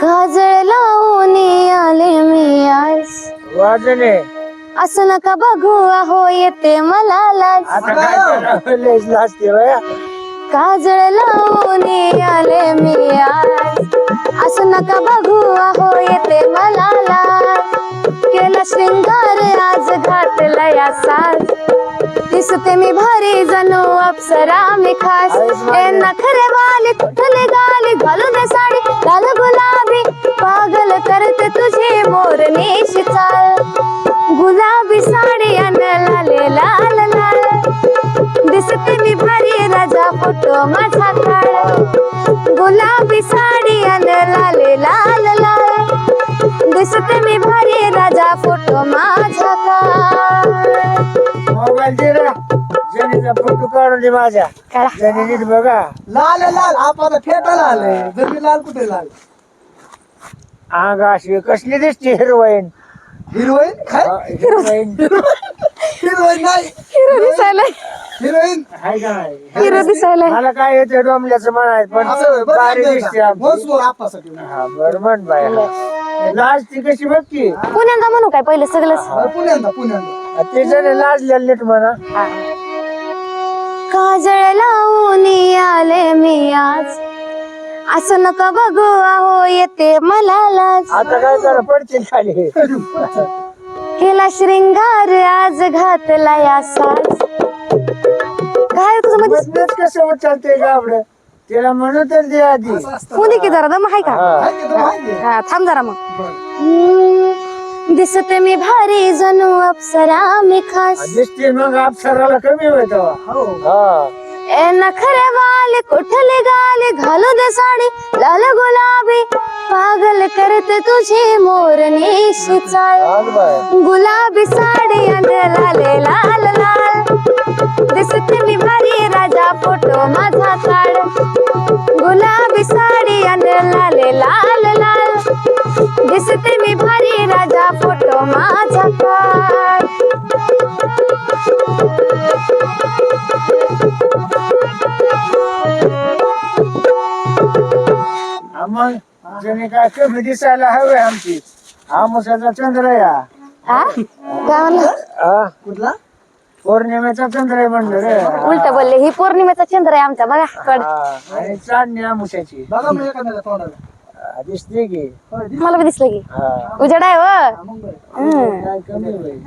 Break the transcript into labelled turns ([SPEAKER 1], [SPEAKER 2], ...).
[SPEAKER 1] काजळ लावून आले मी आज.
[SPEAKER 2] वाजले
[SPEAKER 1] असं नका बघू अहो येते मला लाज.
[SPEAKER 2] आता काय करावं? लयच लाजते बया.
[SPEAKER 1] काजळ लावून आले मी आज. असं नका बघू अहो येते मला लाज. केला शृंगार आज घातला या साज दिसते मी भारी जणू अप्सरा मी खास. ए नखरे वाले कुठले गाले? घालू दे लाले लाल. दिसते मी भारी राजा फोटो माझा काळ. गुलाबी साडी अन लाले लाल लाल. दिसते मी भारी राजा फोटो माझा काळ.
[SPEAKER 2] मोबाईल दे रे जनीचा फोटो काढून दे माझ्या.
[SPEAKER 1] काढा.
[SPEAKER 2] जनी नीट बघा.
[SPEAKER 3] लाल आहे, लाल आपण फेटा लाल आहे. लाल कुठे लाल?
[SPEAKER 2] अंग अशी कसली दिसते हिरोईन
[SPEAKER 3] हिरोईन? काय?
[SPEAKER 2] हिरोईन.
[SPEAKER 3] हिरोईन. नाही.
[SPEAKER 1] हिरो दिसायला
[SPEAKER 3] हिरोईन?
[SPEAKER 2] हाय का?
[SPEAKER 1] हिरो
[SPEAKER 2] मला काय येते म्हणायचं पण भारी दिसते हा बरं म्हण बाय. लाज ती कशी
[SPEAKER 1] पुण्यांदा म्हणू काय पहिलं सगळंच?
[SPEAKER 3] पुण्यांदा पुण्यांदा
[SPEAKER 2] ते जण लाजलेलं नीट म्हणा.
[SPEAKER 1] काजळ आज असं नका बघू अहो येते मला लाज
[SPEAKER 2] आता काय करा पडतील खाली.
[SPEAKER 1] केला श्रृंगार आज घातला या साज. काय तुझं मध्ये
[SPEAKER 2] बसण्यात कसं गाबड तिला म्हणू तर दे आधी.
[SPEAKER 1] दे की जरा दम आहे का?
[SPEAKER 2] हा.
[SPEAKER 3] आहे आहे?
[SPEAKER 1] हा थांब जरा मग. हम्म, दिसते मी भारी जणू अप्सरा मी खास.
[SPEAKER 2] दिसते मग अप्सराला कमी होतो
[SPEAKER 3] हो.
[SPEAKER 2] हा.
[SPEAKER 1] ए नखरे वाले कुठले गाले घालू दे साडी लाल गुलाबी. पागल करते तुझी
[SPEAKER 2] आग बाय.
[SPEAKER 1] गुलाबी साडी आणि लाले लाल लाल. दिसते मी भारी राजा फोटो माझा काढ गुलाबी साडी आणि लाले लाल लाल. दिसते
[SPEAKER 2] मग जणी काय कमी दिसायला हवे आमची. आमुसाचा चंद्र या.
[SPEAKER 1] हा? काय म्हणलं?
[SPEAKER 2] हा?
[SPEAKER 3] कुठला?
[SPEAKER 2] पौर्णिमेचा चंद्र आहे म्हणलं रे.
[SPEAKER 1] उलट बोलले ही पौर्णिमेचा चंद्र आहे आमचा बघा कड.
[SPEAKER 2] हा, आणि चांदणी आमुसाची
[SPEAKER 3] बघा मग एखाद्याला तोंडाला.
[SPEAKER 2] हा, दिसते की.
[SPEAKER 3] होय,
[SPEAKER 1] मला बी दिसलं की.
[SPEAKER 2] हा.
[SPEAKER 1] उजेड आहे व
[SPEAKER 3] का? मग बरं.
[SPEAKER 1] हम्म.
[SPEAKER 2] काय कमी होईल?